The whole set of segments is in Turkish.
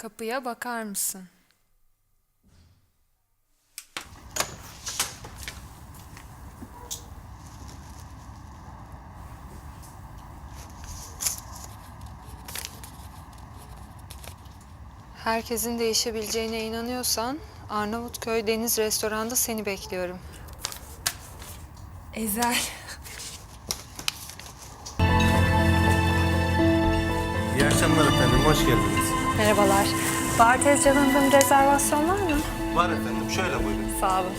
Kapıya bakar mısın? Herkesin değişebileceğine inanıyorsan Arnavutköy Deniz Restoran'da seni bekliyorum. Ezel. İyi akşamlar efendim, hoş geldiniz. Merhabalar. Bar tezgahında bir rezervasyon var mı? Var efendim, şöyle buyurun. Sağ olun.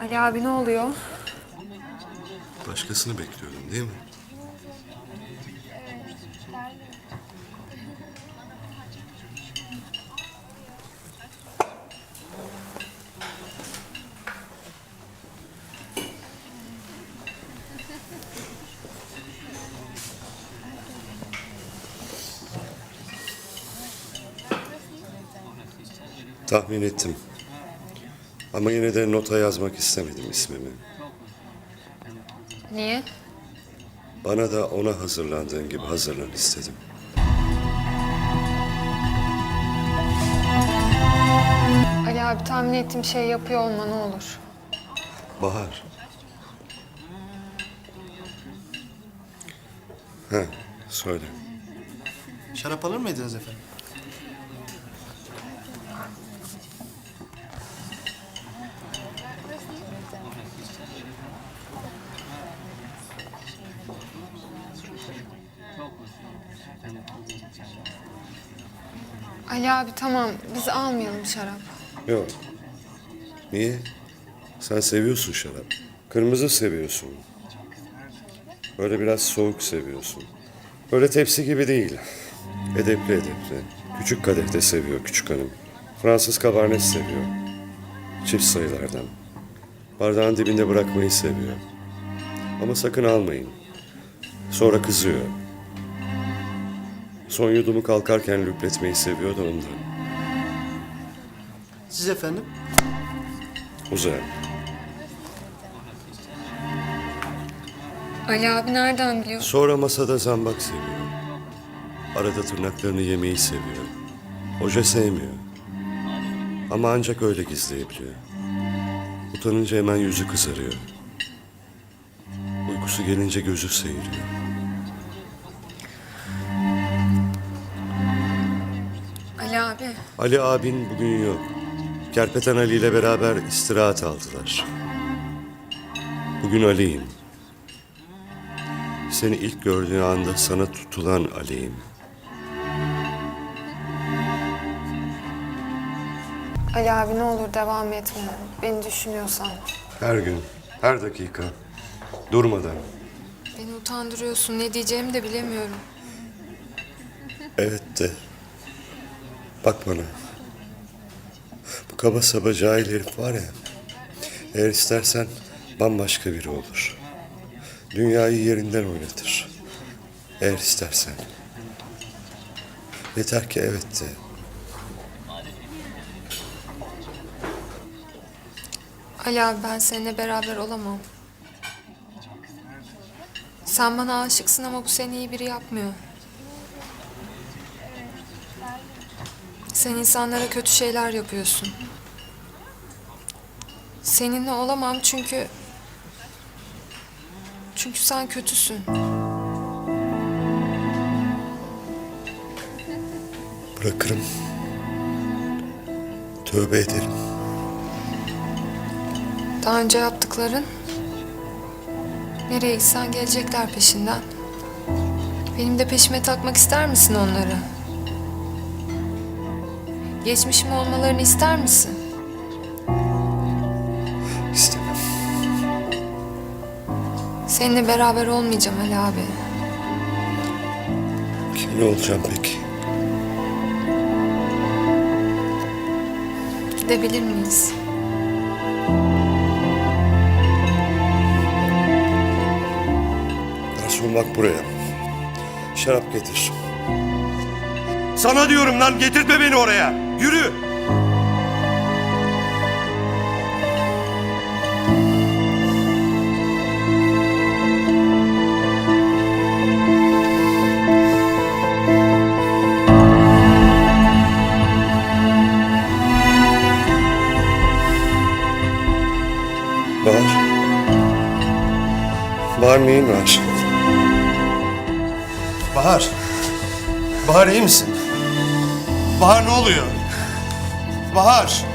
Ali abi ne oluyor? Başkasını bekliyordum değil mi? Tahmin ettim. Ama yine de nota yazmak istemedim ismimi. Niye? Bana da ona hazırlandığın gibi hazırlan istedim. Ali abi tahmin ettiğim şey yapıyor olma ne olur. Bahar. Ha, söyle. Şarap alır mıydınız efendim? Ali abi tamam biz almayalım şarap. Yok. Niye? Sen seviyorsun şarap. Kırmızı seviyorsun. Böyle biraz soğuk seviyorsun. Böyle tepsi gibi değil. Edepli edepli. Küçük kadehte seviyor küçük hanım. Fransız kabarnet seviyor. Çift sayılardan. Bardağın dibinde bırakmayı seviyor. Ama sakın almayın. Sonra kızıyor. Son yudumu kalkarken lüpletmeyi seviyor da ondan. Siz efendim? Uzay. Ali abi nereden biliyor? Sonra masada zambak seviyor. Arada tırnaklarını yemeyi seviyor. Hoca sevmiyor. Ama ancak öyle gizleyebiliyor. Utanınca hemen yüzü kızarıyor. Uykusu gelince gözü seyiriyor. Ali abin bugün yok. Kerpeten Ali ile beraber istirahat aldılar. Bugün Ali'yim. Seni ilk gördüğü anda sana tutulan Ali'yim. Ali abi ne olur devam etme. Beni düşünüyorsan. Her gün, her dakika, durmadan. Beni utandırıyorsun. Ne diyeceğimi de bilemiyorum. Evet de. Bak bana. Bu kaba saba cahil herif var ya. Eğer istersen bambaşka biri olur. Dünyayı yerinden oynatır. Eğer istersen. Yeter ki evet de. Ali abi ben seninle beraber olamam. Sen bana aşıksın ama bu seni iyi biri yapmıyor. Sen insanlara kötü şeyler yapıyorsun. Seninle olamam çünkü... Çünkü sen kötüsün. Bırakırım. Tövbe ederim. Daha önce yaptıkların... Nereye gitsen gelecekler peşinden. Benim de peşime takmak ister misin onları? Geçmişim olmalarını ister misin? İstemem. Seninle beraber olmayacağım Ali abi. Kimin olacağım peki? Gidebilir miyiz? bak buraya. Şarap getir. Sana diyorum lan getirtme beni oraya. Yürü. Bahar. Bahar neyin var? Bahar. Bahar iyi misin? Bahar ne oluyor? Bahar.